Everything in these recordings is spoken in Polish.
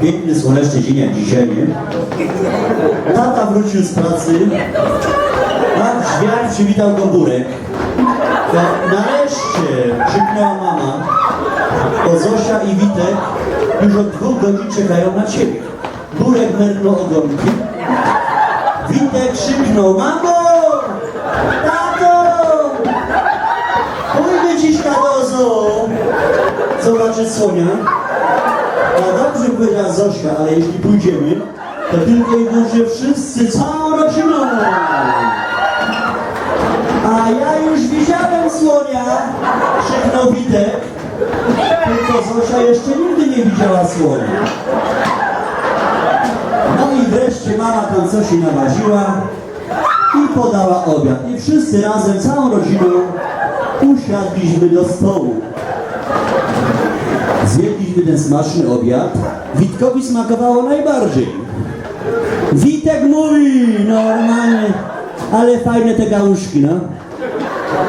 Piękny, słoneczny dzień dzisiaj? Tata wrócił z pracy. Na drzwiach przywitał go Burek. To nareszcie krzyknęła mama, bo Zosia i Witek już od dwóch godzin czekają na ciebie. Burek mernął ogonkiem. Witek krzyknął, mamo! Tato! Pójdę dziś na dozą! Zobaczyć słonia. No dobrze powiedziała Zosia, ale jeśli pójdziemy, to tylko i wyłącznie wszyscy, całą rodziną. A ja już widziałem słonia, krzyknął Witek. Tylko Zosia jeszcze nigdy nie widziała słonia. No i wreszcie mama tam coś nawaziła i podała obiad. I wszyscy razem, całą rodziną usiadliśmy do stołu. Zjedliśmy ten smaczny obiad. Witkowi smakowało najbardziej. Witek mówi, normalnie, ale fajne te gałuszki, no.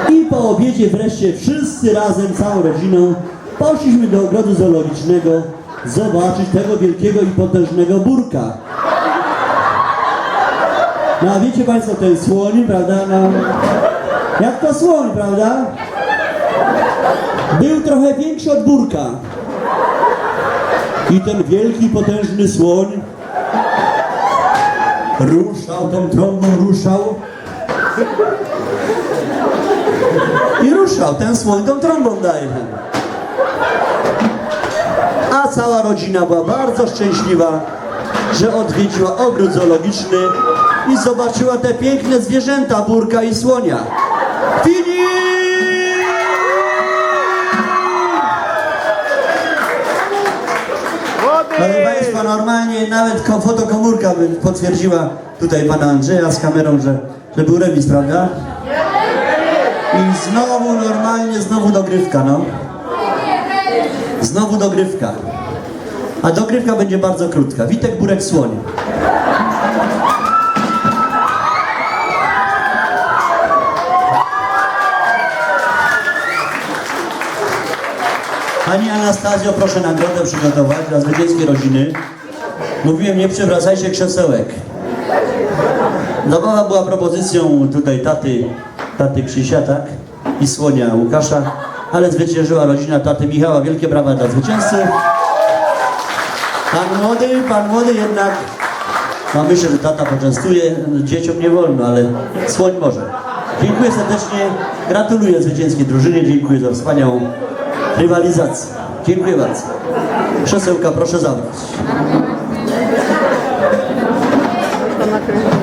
I po obiedzie wreszcie wszyscy razem, całą rodziną, poszliśmy do ogrodu zoologicznego zobaczyć tego wielkiego i potężnego burka. No a wiecie Państwo, ten słoń, prawda, no, jak to słoń, prawda? Był trochę większy od burka. I ten wielki, potężny słoń ruszał, tą trąbą ruszał. I ruszał, ten słoń tą trąbą daje. A cała rodzina była bardzo szczęśliwa, że odwiedziła ogród zoologiczny i zobaczyła te piękne zwierzęta, burka i słonia. Filip! Normalnie nawet ko- fotokomórka by potwierdziła tutaj pana Andrzeja z kamerą, że, że był remis, prawda? I znowu normalnie, znowu dogrywka, no. Znowu dogrywka. A dogrywka będzie bardzo krótka. Witek Burek Słoń. Pani Anastazjo, proszę nagrodę przygotować dla zwycięskiej rodziny. Mówiłem, nie przewracajcie krzesełek. Zabawa była propozycją tutaj taty, taty Krzysia, tak? I słonia Łukasza, ale zwyciężyła rodzina taty Michała. Wielkie brawa dla zwycięzcy. Pan młody, pan młody jednak, no myślę, że tata poczęstuje, dzieciom nie wolno, ale słoń może. Dziękuję serdecznie, gratuluję zwycięskiej drużynie, dziękuję za wspaniałą rywalizację. Dziękuję bardzo. Krzesełka proszę zabrać. To nakręciłem.